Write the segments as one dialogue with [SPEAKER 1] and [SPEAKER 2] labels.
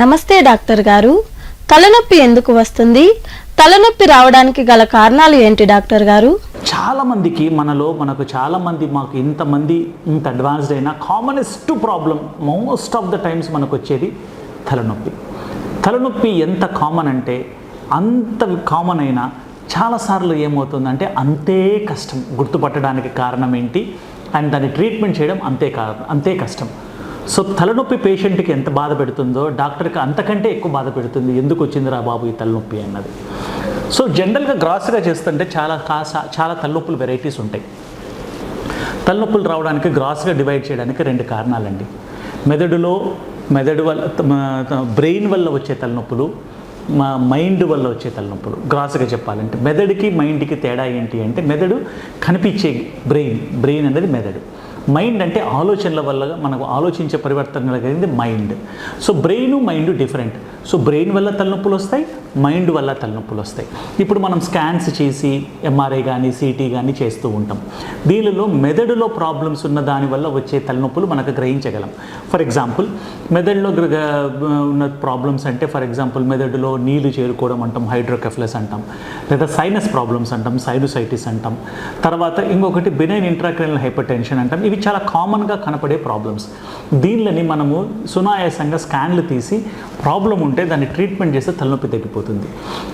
[SPEAKER 1] నమస్తే డాక్టర్ గారు. తలనొప్పి ఎందుకు వస్తుంది? తలనొప్పి రావడానికి గల కారణాలు ఏంటి డాక్టర్ గారు?
[SPEAKER 2] చాలా మందికి మనలో మనకు చాలా మంది మాకు ఇంతమంది ఇంత అడ్వాన్స్డ్ అయినా commonest problem most of the times మనకు వచ్చేది తలనొప్పి. తలనొప్పి ఎంత కామన్ అంటే అంత కామన్ అయినా చాలాసార్లు ఏమవుతుందంటే అంతే కష్టం గుర్తుపట్టడానికి కారణం ఏంటి? అండ్ దాన్ని ట్రీట్మెంట్ చేయడం అంతే కారణం అంతే కష్టం. సో తలనొప్పి పేషెంట్కి ఎంత బాధ పెడుతుందో డాక్టర్కి అంతకంటే ఎక్కువ బాధ పెడుతుంది. ఎందుకు వచ్చిందిరా బాబు ఈ తలనొప్పి అన్నది. సో జనరల్గా గ్రాస్గా చేస్తుంటే చాలా కాస చాలా తలనొప్పులు వెరైటీస్ ఉంటాయి. తలనొప్పులు రావడానికి గ్రాస్గా డివైడ్ చేయడానికి రెండు కారణాలండి. మెదడులో మెదడు వల్ల బ్రెయిన్ వల్ల వచ్చే తలనొప్పులు మా మైండ్ వల్ల వచ్చే తలనొప్పులు గ్రాస్గా చెప్పాలంటే. మెదడుకి మైండ్కి తేడా ఏంటి అంటే మెదడు కనిపించే బ్రెయిన్ బ్రెయిన్ అనేది మెదడు. మైండ్ అంటే ఆలోచనల వల్ల మనకు ఆలోచించే పరివర్తన కలిగింది mind so brain mind different so brain వల్ల తలనొప్పులు వస్తాయి మైండ్ వల్ల తలనొప్పులు వస్తాయి. ఇప్పుడు మనం స్కాన్స్ చేసి ఎంఆర్ఐ కానీ సిటీ కానీ చేస్తూ ఉంటాం. దీనిలో మెదడులో ప్రాబ్లమ్స్ ఉన్న దానివల్ల వచ్చే తలనొప్పులు మనకు గ్రహించగలం. ఫర్ ఎగ్జాంపుల్ మెదడులో గ్ర- ఉన్న ప్రాబ్లమ్స్ అంటే ఫర్ ఎగ్జాంపుల్ మెదడులో నీళ్ళు చేరుకోవడం అంటాం హైడ్రోకెఫ్లస్ అంటాం లేదా సైనస్ ప్రాబ్లమ్స్ అంటాం సైనుసైటిస్ అంటాం. తర్వాత ఇంకొకటి బినైన్ ఇంట్రాక్రైనల్ హైపర్ టెన్షన్ అంటాం. ఇవి చాలా కామన్గా కనపడే ప్రాబ్లమ్స్ దీనిని మనము సునాయాసంగా స్కాన్లు తీసి ప్రాబ్లం ఉంటే దాన్ని ట్రీట్మెంట్ చేస్తే తలనొప్పి తగ్గిపోతుంది.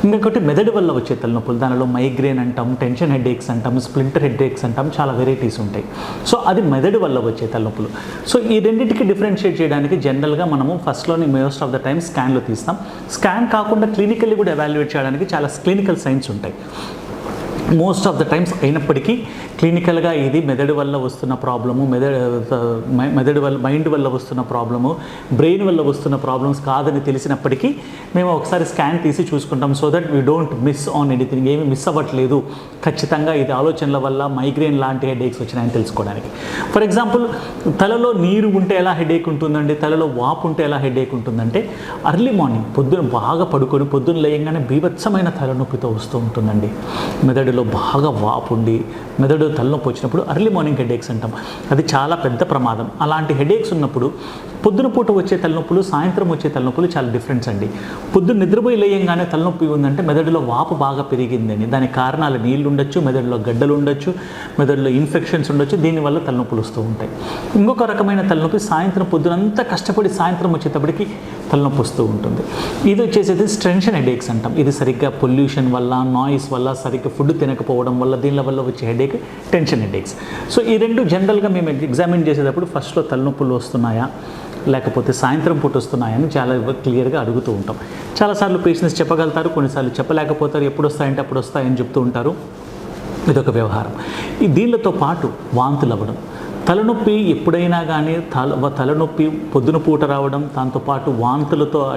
[SPEAKER 2] ఇంకొకటి మెదడు వల్ల వచ్చే తలనొప్పులు దానిలో మైగ్రేన్ అంటాం టెన్షన్ హెడ్ ఏక్స్ అంటాం స్ప్లింటర్ హెడ్ ఏక్స్ అంటాం చాలా వెరైటీస్ ఉంటాయి. సో అది మెదడు వల్ల వచ్చే తలనొప్పులు. సో ఈ రెండింటికి డిఫరెన్షియేట్ చేయడానికి జనరల్గా మనము ఫస్ట్లోని మోస్ట్ ఆఫ్ ద టైం స్కాన్లు తీస్తాం. స్కాన్ కాకుండా క్లినికల్లీ కూడా ఎవాల్యుయేట్ చేయడానికి చాలా క్లినికల్ సైన్స్ ఉంటాయి. మోస్ట్ ఆఫ్ ద టైమ్స్ అయినప్పటికీ క్లినికల్గా ఇది మెదడు వల్ల వస్తున్న ప్రాబ్లము మెదడు మెదడు వల్ల మైండ్ వల్ల వస్తున్న ప్రాబ్లము బ్రెయిన్ వల్ల వస్తున్న ప్రాబ్లమ్స్ కాదని తెలిసినప్పటికీ మేము ఒకసారి స్కాన్ తీసి చూసుకుంటాం so that we don't miss on anything ఏమి మిస్ అవ్వట్లేదు. ఖచ్చితంగా ఇది ఆలోచనల వల్ల మైగ్రేన్ లాంటి హెడేక్స్ వచ్చినాయని తెలుసుకోవడానికి. ఫర్ ఎగ్జాంపుల్ తలలో నీరు ఉంటే ఎలా హెడేక్ ఉంటుందండి? తలలో వాపు ఉంటే ఎలా హెడేక్ ఉంటుందంటే అర్లీ మార్నింగ్ పొద్దున బాగా పడుకొని పొద్దున లేయంగానే బీభత్సమైన తలనొప్పితో వస్తూ ఉంటుందండి. మెదడులో బాగా వాపుండి మెదడు తలనొప్పి వచ్చినప్పుడు అర్లీ మార్నింగ్ హెడేక్స్ అంటాం. అది చాలా పెద్ద ప్రమాదం. అలాంటి హెడేక్స్ ఉన్నప్పుడు పొద్దున పూట వచ్చే తలనొప్పులు సాయంత్రం వచ్చే తలనొప్పులు చాలా డిఫరెన్స్ అండి. పొద్దున్న నిద్రపోయి లేయంగానే తలనొప్పి ఉందంటే మెదడులో వాపు బాగా పెరిగిందని దానికి కారణాలు నీళ్ళు ఉండొచ్చు మెదడులో గడ్డలు ఉండొచ్చు మెదడులో ఇన్ఫెక్షన్స్ ఉండొచ్చు దీనివల్ల తలనొప్పులు వస్తూ ఉంటాయి. ఇంకొక రకమైన తలనొప్పి సాయంత్రం పొద్దునంతా కష్టపడి సాయంత్రం వచ్చేటప్పటికి తలనొప్పి వస్తూ ఉంటుంది. ఇది వచ్చేసేది టెన్షన్ హెడేక్స్ అంటాం. ఇది సరిగ్గా పొల్యూషన్ వల్ల నాయిస్ వల్ల సరిగ్గా ఫుడ్ తినకపోవడం వల్ల దీనిల వల్ల వచ్చే హెడేక్ టెన్షన్ హెడేక్స్ సో ఈ రెండు జనరల్గా మేము ఎగ్జామిన్ చేసేటప్పుడు ఫస్ట్లో తలనొప్పులు వస్తున్నాయా? లేకపోతే సాయంత్రం పూట వస్తున్నాయని చాలా క్లియర్గా అడుగుతూ ఉంటాం. చాలాసార్లు పేషెంట్స్ చెప్పగలుగుతారు కొన్నిసార్లు చెప్పలేకపోతారు ఎప్పుడు వస్తాయంటే అప్పుడు వస్తాయని చెప్తూ ఉంటారు. ఇదొక వ్యవహారం. ఈ దీనితో పాటు వాంతులు అవ్వడం. తలనొప్పి ఎప్పుడైనా కానీ తల తలనొప్పి పొద్దున పూట రావడం దాంతోపాటు వాంతులతో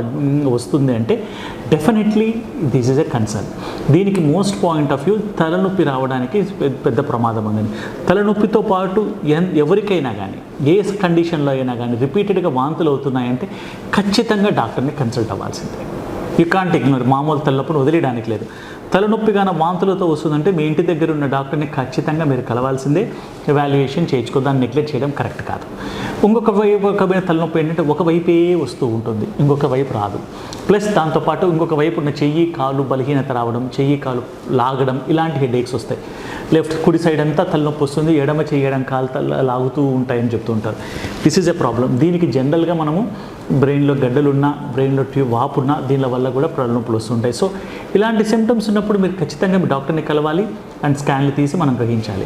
[SPEAKER 2] వస్తుంది అంటే definitely this is a concern. దీనికి మోస్ట్ పాయింట్ ఆఫ్ వ్యూ తలనొప్పి రావడానికి పెద్ద- పెద్ద ప్రమాదం ఉందండి తలనొప్పితో పాటు ఎన్- ఎవరికైనా కానీ ఏ కండిషన్లో అయినా కానీ రిపీటెడ్గా వాంతులు అవుతున్నాయంటే ఖచ్చితంగా డాక్టర్ని కన్సల్ట్ అవ్వాల్సిందే. యూ కాంట్ ఇగ్నోర్ మామూలు తలనొప్పిని వదిలేయడానికి లేదు. తలనొప్పి కానీ వాంతులతో వస్తుందంటే మీ ఇంటి దగ్గర ఉన్న డాక్టర్ని ఖచ్చితంగా మీరు కలవాల్సిందే. ఎవాల్యుయేషన్ చేయించుకో దాన్ని నెగ్లెక్ట్ చేయడం కరెక్ట్ కాదు. ఇంకొక వైపు ఒకమైన తలనొప్పి ఏంటంటే ఒక వైపే వస్తూ ఉంటుంది ఇంకొక వైపు రాదు. ప్లస్ దాంతోపాటు ఇంకొక వైపు ఉన్న చెయ్యి కాలు బలహీనత రావడం చెయ్యి కాలు లాగడం ఇలాంటి హెడేక్స్ వస్తాయి. లెఫ్ట్ కుడి సైడ్ అంతా తలనొప్పి వస్తుంది ఎడమ చేయడం కాలు తల లాగుతూ ఉంటాయని చెప్తూ ఉంటారు దిస్ ఈజ్ ఎ ప్రాబ్లం దీనికి జనరల్గా మనము బ్రెయిన్లో గడ్డలున్నా బ్రెయిన్లో ట్యూబ్ వాపున్నా దీనిల వల్ల కూడా తలనొప్పులు వస్తుంటాయి. సో ఇలాంటి సిమ్టమ్స్ ఉన్నప్పుడు మీరు ఖచ్చితంగా మీ డాక్టర్ని కలవాలి అండ్ స్కాన్లు తీసి మనం గ్రహించాలి.